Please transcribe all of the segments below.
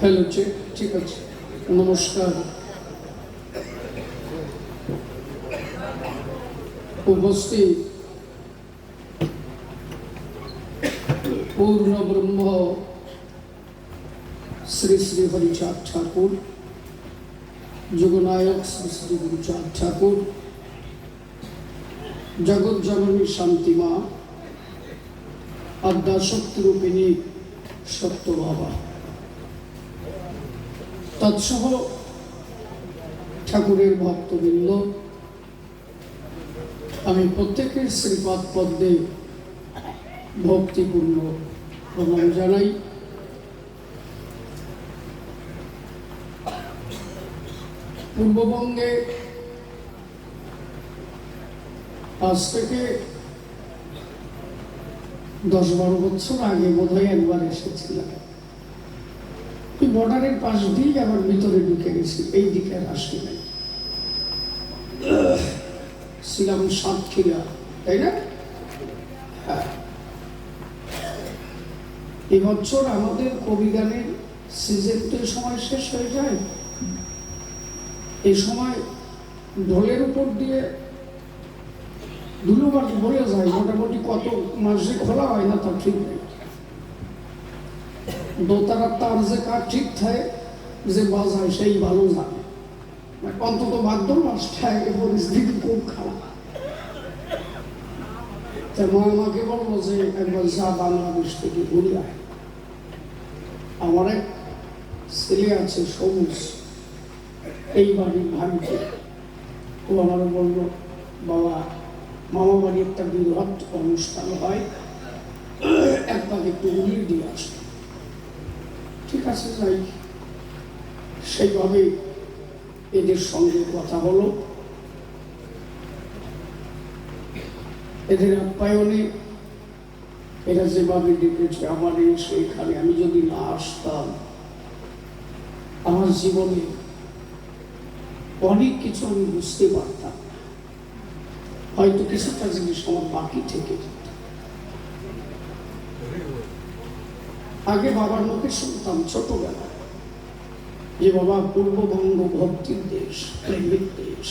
Hello, ঠিক আছে। নমস্কার। উপস্থিত। পূর্ণ ব্রহ্ম শ্রী শ্রী হরিচাঁদ ঠাকুর, যুগনায়ক শ্রী শ্রী গুরুচাঁদ ঠাকুর জগৎ জননী শান্তিমা আদ্যাশক্তিরূপিণী সত্য বাবা। তৎসহ ঠাকুরের ভক্তবৃন্দ, আমি প্রত্যেকের শ্রীপাদ পদ্মে ভক্তিপূর্ণ প্রণাম জানাই। পূর্ববঙ্গে আজ থেকে দশ বারো বছর আগে বোধহয় একবার এসেছিলাম। বর্ডারের পাশ দিয়েই আবার ভিতরে ঢুকে গেছি, এই দিকে আর আসি নাই। ছিলাম সাতক্ষীরা, তাই না? হ্যাঁ। এবছর আমাদের কবি গানের সিজন তো সময় শেষ হয়ে যায়। এই সময় ঢোলের উপর দিয়ে ধুলোবার ভরে যায়, মোটামুটি কত মাসে খোলা হয় না তা ঠিক নেই। দোতারার তার যে কার ঠিক থাকে, যে বাজায় সেই ভালো জানে। মানে অন্তত ভাদ্র মাসটায় পরিস্থিতি খুব খারাপ। আমাকে বলল যে, একবার যা বাংলাদেশ থেকে ঘুরে আয়। আমার এক ছেলে আছে, সবুজ। এই বাড়ির ও আমার বলল, বাবা মামা বাড়ি একটা বৃহৎ অনুষ্ঠান হয়, একবার একটু দিয়ে আসবে ঠিক আছে, যাই। সেইভাবে এদের সঙ্গে কথা হলো। এদের আপ্যায়নে এরা যেভাবে ডেকেছে, আমার সেইখানে আমি যদি না আসতাম, আমার জীবনে অনেক কিছু আমি বুঝতে পারতাম। হয়তো কিছুটা জিনিস আমার বাকি থেকে আগে বাবার মুখে শুনতাম ছোটবেলায়। যে বাবা পূর্ববঙ্গ ভক্তির দেশ, প্রেমের দেশ।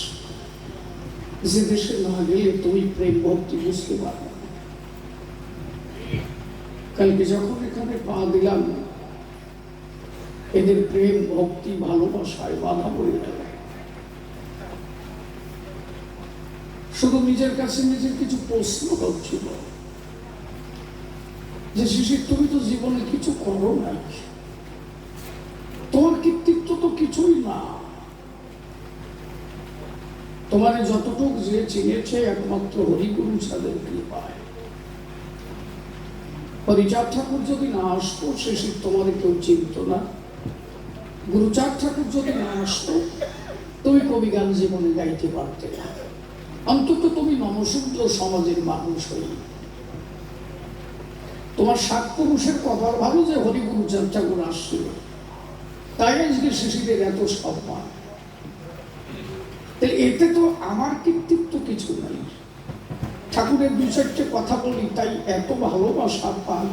যে দেশে না গেলে তুমি প্রেম, ভক্তি বুঝতে পারবে কালকে যখন এখানে পা দিলাম, এদের প্রেম, ভক্তি, ভালোবাসায় বাধা পড়ে গেল। শুধু নিজের কাছে নিজের কিছু প্রশ্ন হচ্ছিল যে শিশির, তুমি তো জীবনে কিছু করো নাই। তোমার কৃতিত্ব তো কিছুই না। তোমার যতটুক যে চিনেছে, একমাত্র হরিগুরু ছাদের কৃপায় হরিচাঁদ ঠাকুর যদি না আসতো, শিশির তোমার কেউ চিনত না। গুরুচাঁদ ঠাকুর যদি না আসতো, তুমি কবি গান জীবনে গাইতে পারতে না। অন্তত তুমি নমশূদ্র সমাজের মানুষ হই তোমার সাত পুরুষের কপাল ভালো যে হরিগুরু চর্চা করে আসছিল, তাই আজকে শিশুদের এত সম্মান। এতে তো আমার কৃতিত্ব কিছু নাই। ঠাকুরের দু চারটে কথা বলি, তাই এত ভালোবাসা পাই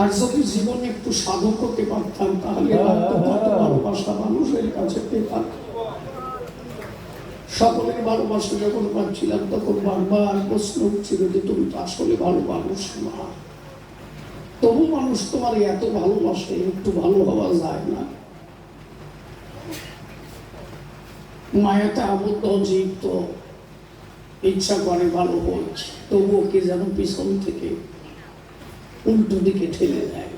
আর যদি জীবনে একটু সাধক হতে পারতাম, তাহলে ভালোবাসা মানুষের কাছে পেতাম। সকলের ভালোবাসা যখন পাচ্ছিলাম তখন বারবার প্রশ্ন উঠছিল যে, তুমি তো আসলে ভালো মানুষ না। তবু মানুষ তোমার এত ভালোবাসে, একটু ভালো হওয়া যায় না। মায়াতে আবদ্ধ জীব তো ইচ্ছা করে ভালো হয়েছে, তবুও কে যেন পিছন থেকে উল্টো দিকে ঠেলে দেয়।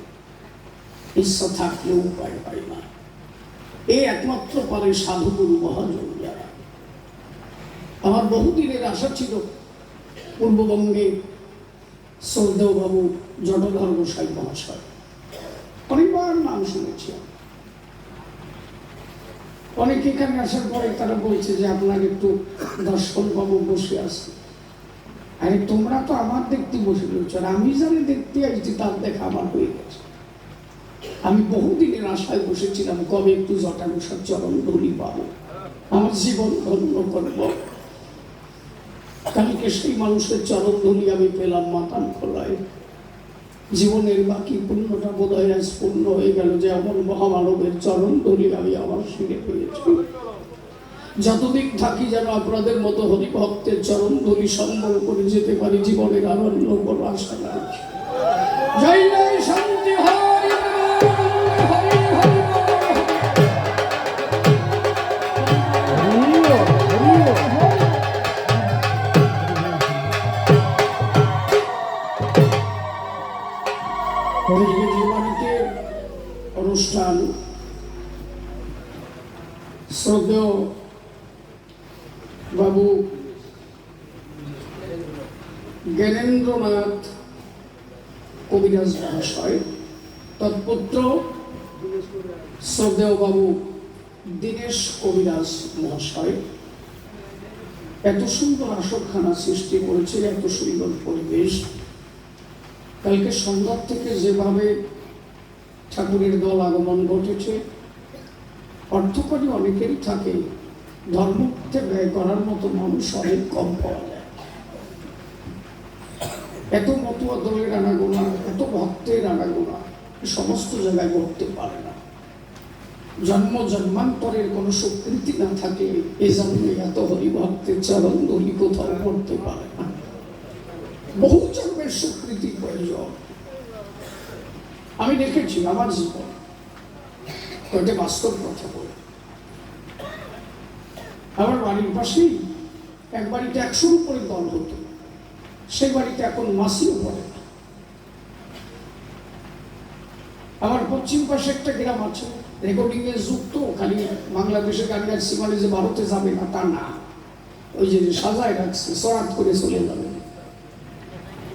ইচ্ছা থাকলেও উপায় পায় না। এই একমাত্র পারে সাধুগুরু মহাজন। আমার বহুদিনের আশা ছিল পূর্ববঙ্গে সৌদেও বাবু জটধর গোসাই মহাশয়। অনেকবার নাম শুনেছি। অনেক এখানে আসার পরে তারা বলছে যে আপনার একটু দর্শন বাবু বসে আছে। আরে তোমরা তো আমার দেখতে বসে রয়েছ, আর আমি জানি দেখতে আসছি তার দেখা আমার হয়ে গেছে। আমি বহুদিনের আশায় বসেছিলাম, কবে একটু জটানুসার চরণ ধরি পাবো আমার জীবন ধন্য করব। কালকে সেই মানুষের চরণ ধরি আমি পেলাম মাতান খোলায়। জীবনের বাকি পুণ্যটা বোধ হয় আজ পূর্ণ হয়ে গেল যে এমন মহামানবের চরণ ধরি আমি আমার সঙ্গে পেয়েছি। যতদিন থাকি যেন আপনাদের মতো হরিভক্তের চরণ ধরি সম্বল করে যেতে পারি, জীবনের আনন্দ কোনো আশা রাখি। জয় শ্রদ্ধেয় বাবু জ্ঞানেন্দ্রনাথ কবিরাজ মহাশয়, তৎপুত্র শ্রদ্ধেয় বাবু দীনেশ কবিরাজ মহাশয়। এত সুন্দর আসরখানা সৃষ্টি করেছে এত সুন্দর পরিবেশ। কালকে সন্ধ্যার থেকে যেভাবে ঠাকুরের দল আগমন ঘটেছে অর্থকরী অনেকেরই থাকে। ধর্মকে ব্যয় করার মতো মানুষ অনেক কম পাওয়া যায়। এত মতুয়া দলের আনাগোনা, এত ভক্তের আনাগোনা, সমস্ত জায়গায় ঘটতে পারে না। জন্ম জন্মান্তরের কোনো স্বীকৃতি না থাকে, এ জন্মে এত হরিভক্তের চরণ দলি কোথাও করতে পারে না। বহু জন্মের স্বীকৃতি প্রয়োজন। আমি দেখেছি, আমার জীবন। ওইটা বাস্তব কথা বলে। আমার বাড়ির পাশেই এক বাড়িতে একশোর উপরে দল হতো। সেই বাড়িতে এখন মাসিও পড়ে আমার পশ্চিম পাশে একটা গ্রাম আছে। রেকর্ডিং এর যুক্ত খালি বাংলাদেশের গান গাইছি সীমানে যে ভারতে যাবে না, তা না। ওই যে সাজায় রাখছে, সরাত করে চলে যাবে।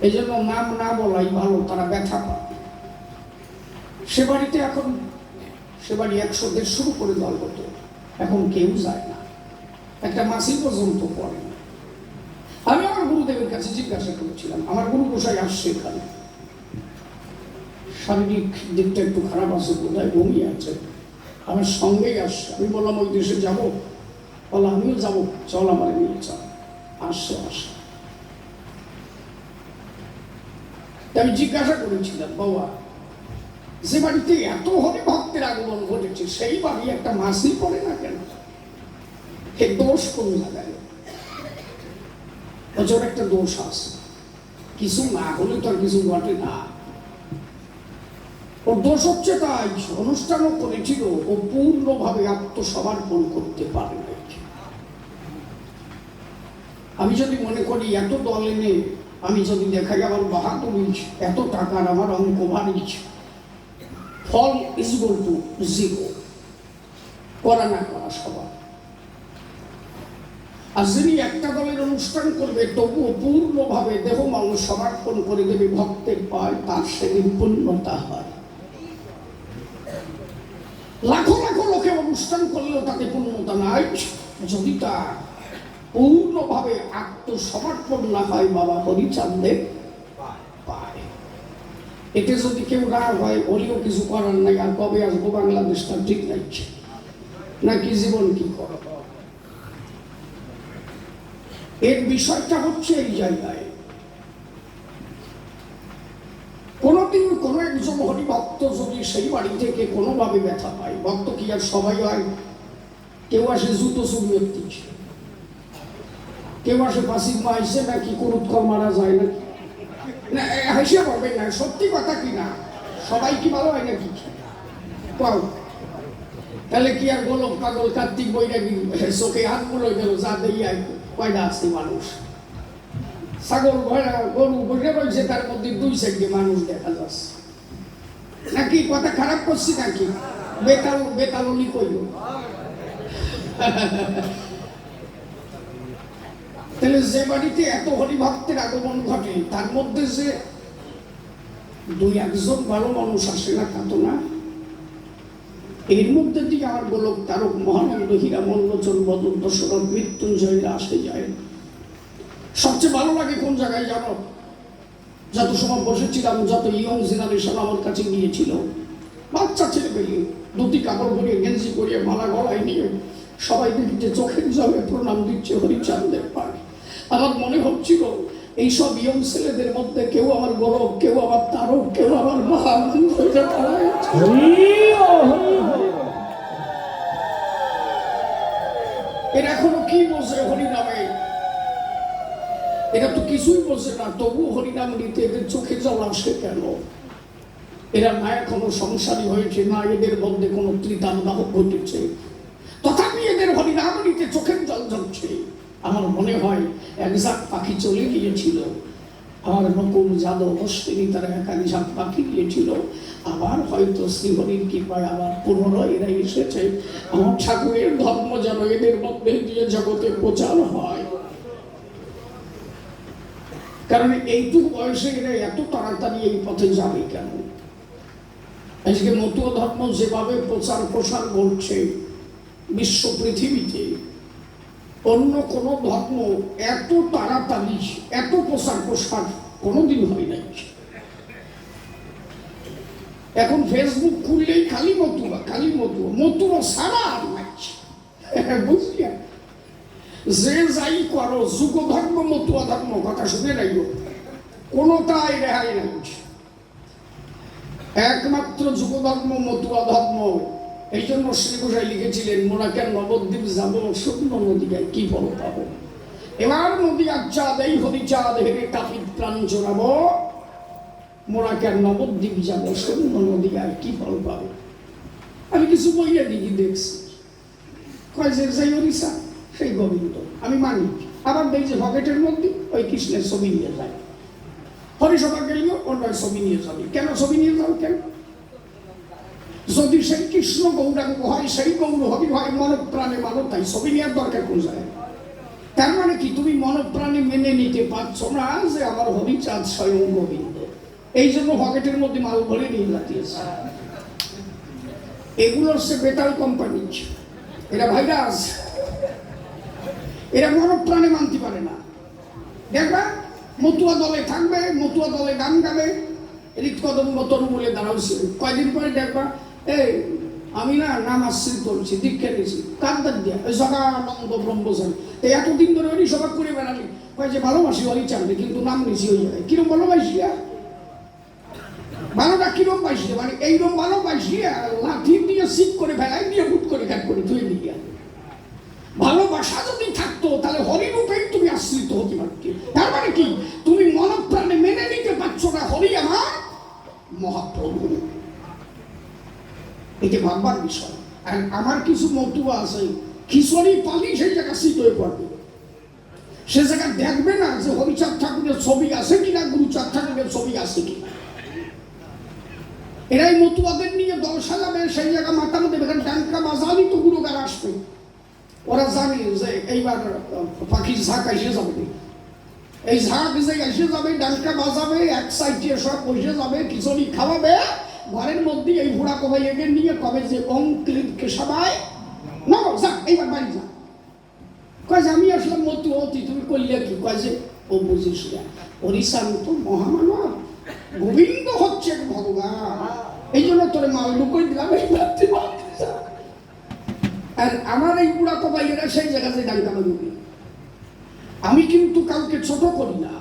এই জন্য নাম না বলাই ভালো, তারা ব্যথা পায়। সে বাড়িতে এখন সে বাড়ি একশো দেড়শো করে দল হতো এখন কেউ যায় না। একটা মাসি পর্যন্ত পড়ে না। আমি আমার গুরুদেবের কাছে জিজ্ঞাসা করেছিলাম, আমার গুরু গোসাই আসছে এখানে? শারীরিক দিকটা একটু খারাপ আছে বোধহয় বমি আছে। আমার সঙ্গেই আসছে। আমি বললাম, ওই দেশে যাব? বললাম, আমিও যাব। চল আমার নিয়ে চল। আসছে আসছে আমি জিজ্ঞাসা করেছিলাম, বাবা যে বাড়িতে এত হরি ভক্তের আগমন ঘটেছে, সেই বাড়ি একটা মাসি পড়ে না কেন? এ দোষ কোন জায়গায় বছর একটা দোষ আছে। কিছু না হলে তো আর কিছু ঘটে না। ওর দোষ হচ্ছে তাই, অনুষ্ঠানও করেছিল, ও পূর্ণভাবে আত্মসমর্পণ করতে পারে আমি যদি মনে করি এত দল এনে, আমি যদি দেখাই আমার বাহাদুরি, এত টাকার আমার অঙ্ক ভারী ফল ইজ গোল টু জিরো করা না করা সবার আর যিনি একটা দলের অনুষ্ঠান করবে, তবুও পূর্ণভাবে দেহ মানুষ সমর্পণ করে দেবে, ভক্তের পায়, তার সেদিন পূর্ণতা হয়। লাখো লাখো লোকে অনুষ্ঠান করলেও তাতে পূর্ণতা নাই। যদি তার পূর্ণভাবে আত্মসমর্পণ না হয়, বাবা হরিচাঁদের পায় এতে যদি কেউ না হয় ওলিও কিছু করার নাই, আর কবে আসব বাংলাদেশটা ঠিক নাই নাকি জীবন কি করো এর বিষয়টা হচ্ছে এই জায়গায়। কোনোদিন কোনো একজন হরিভক্ত যদি সেই বাড়ি থেকে কোনোভাবে ব্যথা পায়, ভক্ত কি আর সবাই হয়? কেউ আসে জুতো দিচ্ছে। কেউ আসে পাশির মা নাকি কুরুত কর মারা যায় নাকি? না হাসিয়া পারবেন না। সত্যি কথা কি না? সবাই কি ভালো হয় নাকি? পাও তাহলে কি আর গোলক পাগল কার্তিক বৈরাগী চোখে হাত মুলো গেল যা দেই কয়টা আছে মানুষ। ছাগল ভরা, গরু বসে রয়েছে, তার মধ্যে দুই সাইডে মানুষ দেখা যাচ্ছে। নাকি কথা খারাপ করছি নাকি? বেতাল বেতালনি কইল। তাহলে যে বাড়িতে এত হরিভক্তের আগমন ঘটে, তার মধ্যে যে দুই একজন ভালো মানুষ আসে না, তা তো না। এর মধ্যে দিয়ে আমার গোলক তারক মহানন্দ হীরা মল্লচন বদল দশরথ মৃত্যুঞ্জয়রা আসে যায়। সবচেয়ে ভালো লাগে কোন জায়গায় জানো? যত সময় বসেছিলাম, যত ইয়ং জেনারেশন আমার কাছে গিয়েছিল, বাচ্চা ছেলে পেলে দুটি কাপড় পরিয়ে, গেঞ্জি পরিয়ে, মালা গলায় নিয়ে সবাই দেখছে, চোখের জলে প্রণাম দিচ্ছে হরিচাঁদের পায় আমার মনে হচ্ছিল এইসব ইয়ং ছেলেদের মধ্যে কেউ আমার গৌরব কেউ আমার তারক কেউ আমার এরা এখনও কি বলছে এরা তো কিছুই বলছে না তবু হরিনাম নিতে এদের চোখে জল আসে কেন? এরা না এখনও সংসারী হয়েছে না এদের মধ্যে কোনো ত্রিতান্দাহ ঘটেছে। তথাপি এদের হরিনাম নিতে চোখের জল ঝরছে আমার মনে হয় একজাক পাখি চলে গিয়েছিল। আমার নকুল যাদব অশ্বিনী তারা একাধিক পাখি গিয়েছিল। আবার হয়তো শ্রীহরির কৃপায় আবার পুনরায় এরা এসেছে। আমার ঠাকুরের ধর্ম যেন এদের মধ্যে দিয়ে জগতে প্রচার হয়। কারণ এইটুকু বয়সে এরা এত তাড়াতাড়ি এই পথে যাবে কেন? আজকে মতুয়া ধর্ম যেভাবে প্রচার প্রসার করছে বিশ্ব পৃথিবীতে অন্য কোন ধর্ম এত তাড়াতাড়ি, এত প্রসার প্রসার কোনোদিন হয় নাই। এখন ফেসবুক খুললেই খালি মতুয়া খালি মতুয়া মতুয়া সারা আর নাই। বুঝলি? যে যাই করো, যুগ ধর্ম, মতুয়া ধর্ম, কথা শুনে নাই কোনোটাই রেহাই নাই। একমাত্র যুগ ধর্ম, মতুয়া ধর্ম। এই জন্য শ্রী গোসাই লিখেছিলেন মোনাকে নবদ্বীপ যাব শূন্য নদীকায় কি বল পাবো? এবার নদী আচ্ছাদ, এই হরিচাঁদ, হেরে কাপিত প্রাণ জোড়াবো। মোনাকে নবদ্বীপ যাব শূন্য নদীকায় কি ফল পাবো? আমি কিছু বইয়া দিই দেখছি। কয় যে হরিষা সেই গোবিন্দ। আমি মানি, আবার দেখি যে পকেটের মধ্যে ওই কৃষ্ণের ছবি নিয়ে যায়। হরিসভা গেলেও অন্য ছবি নিয়ে যাবে। কেন ছবি নিয়ে যাও কেন? যদি সেই কৃষ্ণ গৌরাঙ্গ হয়, সেই গৌর হবি হয় মন প্রাণে মানো, তাই ছবি নেওয়ার দরকার কোন যায় তার মানে কি? তুমি মন প্রাণে মেনে নিতে পারছ না যে আমার হরিচাঁদ স্বয়ং গোবিন্দ। এই জন্য পকেটের মধ্যে মাল ভরে নিয়ে যাতিয়েছে এগুলো হচ্ছে বেতাল কোম্পানি। এরা ভাইরাস। এরা মন প্রাণে মানতে পারে না। দেখবা, মতুয়া দলে থাকবে, মতুয়া দলে গান গাবে হৃদকদম তরু বলে দাঁড়াচ্ছে কয়দিন পরে দেখবা এই, আমি না নাম আশ্রিত করছি, দীক্ষা নিয়েছি। কান্দার দিয়া ওই সকানন্দ ব্রহ্মচারী। এই এতদিন ধরে ওই সভা করে বেড়ালি। কয় যে ভালোবাসি ওই চাকরি কিন্তু নাম নিছি ওই জায়গায়। কিরম ভালোবাসি আর ভালোটা কিরম পাইছি মানে এইরকম ভালোবাসি, আর লাঠি দিয়ে সিট করে ফেলাই দিয়ে বুট করে কাট করে ধুয়ে দিয়ে ভালোবাসা যদি থাকতো, তাহলে হরিরূপেই তুমি আশ্রিত হতে পারতে। তার মানে কি? তুমি মনপ্রাণে মেনে নিতে পারছ না হরি আমার মহাপ্রভু। এটা ভাববার বিষয়। আর আমার কিছু মতুয়া আছে, খিচুড়ি পালি সেই জায়গা শীত হয়ে পড়বে। সে জায়গা দেখবে না যে হরিচাঁদ ঠাকুরের ছবি আছে কিনা, গুরুচাঁদ ঠাকুরের ছবি আছে কিনা। এরাই মতুয়াদের নিয়ে দল সাজাবে, সেই জায়গা মাথা মধ্যে দেখেন ডানকা বাজালি তো গুরুগার আসবে। ওরা জানে যে এইবার পাখির ঝাঁক এসে যাবে। এই ঝাঁক যে এসে যাবে ডানকা বাজাবে, এক সাইড সাইডে সব বসে যাবে, খিচুড়ি খাওয়াবে ঘরের মধ্যে এই ঘোড়া কবাই এগে নিয়ে কবে যে ওম ক্লিপকে সবাই না যা, এইবার বাড়ি যা। কয় যে, আমি আসলাম মতু অতি তুমি করলে কি? কয় যে, ও বুঝিস না হরিশান তো মহামানব, গোবিন্দ হচ্ছে ভগবান। এই জন্য তোরে মাল লুকই দিলাম, এই ভাবতে আর আমার এই বুড়া কবাইয়েরা সেই জায়গাতে ডাঙ্কা আমি কিন্তু কাউকে ছোট করি না।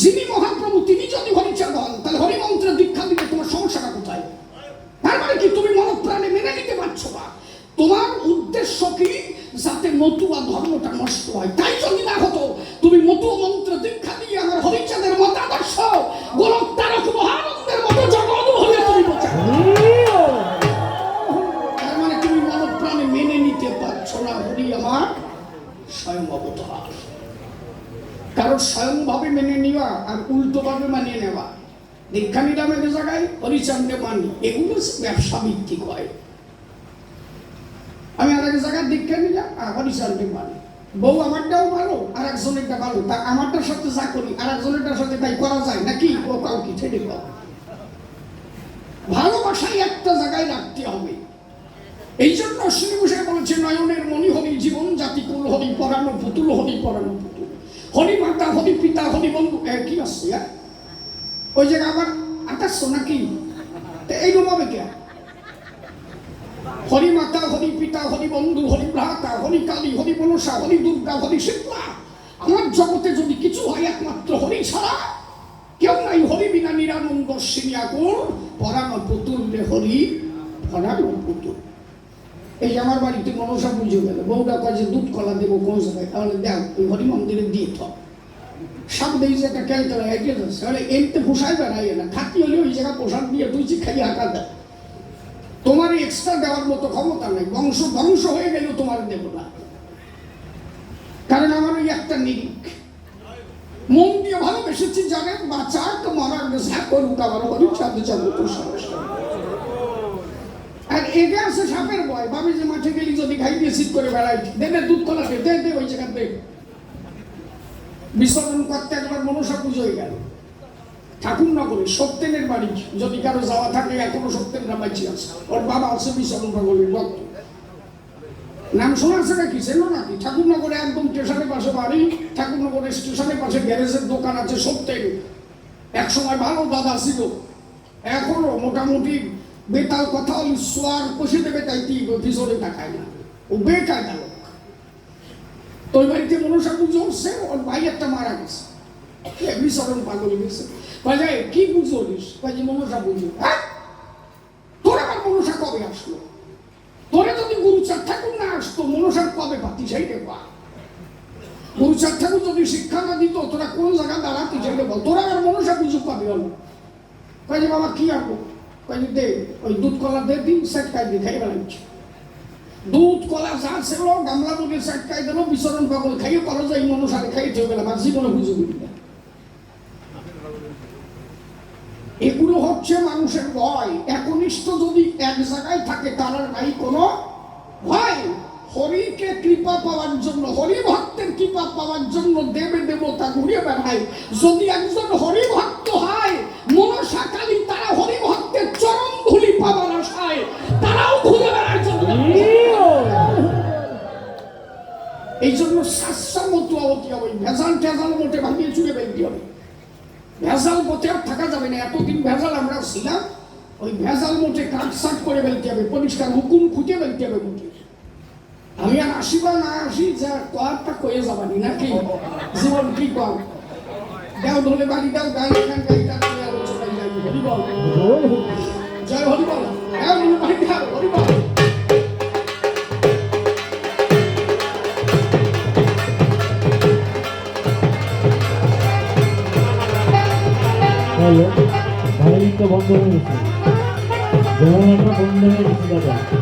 যিনি মহাপ্রভু, তিনি যদি হরিচাঁদ হন, তাহলে হরিমন্ত্রের দীক্ষা দিলে তোমার সমস্যাটা কোথায়? তার মানে কি? তুমি মনপ্রাণে মেনে নিতে পারছ না। তোমার উদ্দেশ্য কি? যাতে মতুয়া ধর্মটা নষ্ট হয়। তাই যদি না হতো, তুমি মতুয়া মন্ত্র দীক্ষা দিয়ে আমার হরিচাঁদের মতাদর্শ, গোলক তারক মহানন্দের মতো জগৎ হলে তুমি তার মানে তুমি মনপ্রাণে মেনে নিতে পারছ না, হরি আমার স্বয়ং অবতার। কারণ মেনে নেওয়া আর উল্টোভাবে মানিয়ে নেওয়া। দীক্ষা নিলাম এক জায়গায় হরিচান্দে মানি, এগুলো ব্যবসা ভিত্তিক হয়। আমি আর এক জায়গায় দীক্ষা নিলাম আর হরিচান্দে মানি। বউ আমারটাও ভালো আর একজনেরটা ভালো। তা আমারটার সাথে যা করি আর একজনেরটার সাথে তাই করা যায় নাকি? ও কাউকে ছেড়ে পাও ভালোবাসাই একটা জায়গায় রাখতে হবে। এই জন্য শ্রী বসে বলেছে নয়নের মণি হরি জীবন, জাতি কুল হরি পরানো পুতুল হরি পরানো পুতুল হরি মাতা হরি পিতা হরি বন্ধু কি আসছে? ওই জায়গা আবার আকাশ নাকি তো এইরকম হবে কে? হরি মাতা হরি পিতা হরি বন্ধু হরি ভ্রাতা হরি কালী হরি মনসা হরি দুর্গা হরি শিবলা আমার জগতে যদি কিছু হয় একমাত্র হরি ছাড়া, কেউ নাই হরি বিনা নিরানন্দ সিনিয়াকুর পরাণ পুতুল হরি, পরাণ পুতুল। এই যে আমার বাড়িতে মনসা পুজো গেল, বউটা কাজে দুধ কলা দেবো কোন জায়গায় তাহলে দেখ ওই হরি মন্দিরে দিয়ে থাক সব দেখি যে একটা ক্যালকুলা এগিয়ে যাচ্ছে তাহলে এমতে পোষায় বেড়াই না খাতি হলে ওই জায়গা পোশাক দিয়ে তুই খাই হাঁকা দেয়। তোমার এক্সট্রা দেওয়ার মতো ক্ষমতা নেই, বংশ ধ্বংস হয়ে গেলেও তোমার দেব না। কারণ আমার ওই একটা নিরিখ। মন দিয়ে ভালোবেসেছি, জানেন, বাঁচাক, মরার ঝা করুক, আমার হরি চাঁদ তো সমস্যা এগে আছে সাপের ভয় ভাবি যে মাঠে গেলি যদি খাই দিয়ে শীত করে বেড়াই, দে দে দুধ কলা দে দে ওই জায়গা দে। বিসর্জন করতে একবার মনসা পুজো হয়ে গেল। ঠাকুরনগরে সত্যেনের বাড়ি, যদি কারও যাওয়া থাকে, এখনও সত্যেন রামাইছি আছে। ওর বাবা আছে বিশাল নগরের ভক্ত। নাম শোনা আছে নাকি চেনো নাকি? ঠাকুরনগরে একদম স্টেশনের পাশে বাড়ি ঠাকুরনগরের স্টেশনের পাশে গ্যারেজের দোকান আছে সত্যেন এক সময় ভালো দাদা ছিল। এখনও মোটামুটি বেতাল কথা ওই সোয়ার কষে দেবে, তাই পিছনে তাকায় না। ও বেকায়দা লোক। তো ওই বাড়িতে মনসা পুজো হচ্ছে ওর ভাই একটা মারা গেছে। বিচরণ পাগল গেছে বাজে কি পুজো দিস বাজে মনসা পুজো হ্যাঁ? তোর আবার মনসা কবে আসলো? তোরে যদি গুরুচার ঠাকুর না আসতো, মনসার কবে পাতি সেইটা বা? গুরুচার ঠাকুর যদি শিক্ষা না দিত, তোরা কোন জায়গা দাঁড়াতি সেইটা বল? তোরা আবার মনসা পুজো পাবি হলো বাবা, কি আঁকবো ওই দুধ কলা ছিল গামলা বিচরণ গেলাম, আর জীবনে না। এগুলো হচ্ছে মানুষের ভয়। একনিষ্ঠ যদি এক জায়গায় থাকে, তার নাই কোনো ভয়। হরিকে কৃপা পাওয়ার জন্য হরি ভক্তের কৃপা পাওয়ার জন্য দেবে দেবতা ঘুরে বেড়ায়। যদি একজন হরি ভক্ত হয় ভেজাল মোটে ভাঙিয়ে চুড়ে বেরিয়ে হবে। ভেজাল পথে আর থাকা যাবে না এতদিন ভেজাল আমরা ছিলাম ওই ভেজাল মোটে কাট সাট করে ফেলতে হবে পরিষ্কার হুকুম খুঁজে ফেলতে হবে মোটে আমি আর আসি বা না আসি যা কয়েকটা কয়ে যাবানি নাকি? জীবন কি কর? দেও ধরে বাড়ি দাও গাই এখান গাইটা করে আলোচনায় যাই হরি বল। জয় হরি বল দেও ধরে বাড়ি দাও হরি বল হলো ধারালিঙ্গ বন্ধ হয়ে গেছে। বন্ধ হয়ে গেছে দাদা।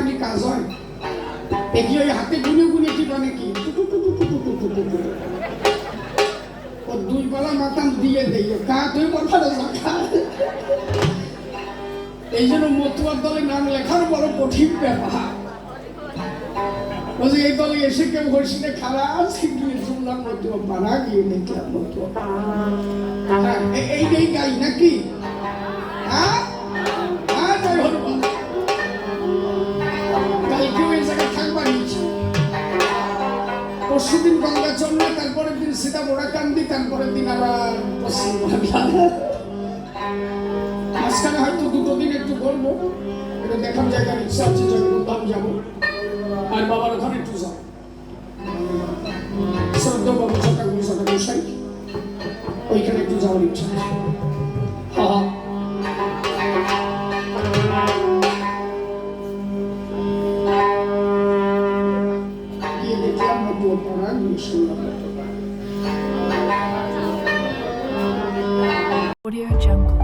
না থাকলে কাজ হয়? দেখি ওই হাতে গুনে গুনে কি কি টুটু টুটু টুটু টুটু টুটু। ও দুই বেলা মাতাম দিয়ে দেই কা তুই বলবা এই জন্য মতুয়ার দলে নাম লেখার বড় কঠিন ব্যাপার। বলছে এই দলে এসে কেউ খারাপ আছে গিয়ে শুনলাম মতুয়া পাড়া গিয়ে দেখলাম মতুয়া। হ্যাঁ, এই- গাই নাকি? হ্যাঁ? পরশুদিন গঙ্গা চন্দ্র তারপরের দিন সীতা বোড়াকান্দি তারপরের দিন আবার পশ্চিম মাঝখানে হয়তো দুটো দিন একটু করব এটা দেখার জায়গার ইচ্ছা আছে জগন্নাথ যাব। আর বাবার ওখানে একটু যাব। শ্রদ্ধা বাবু Jungle.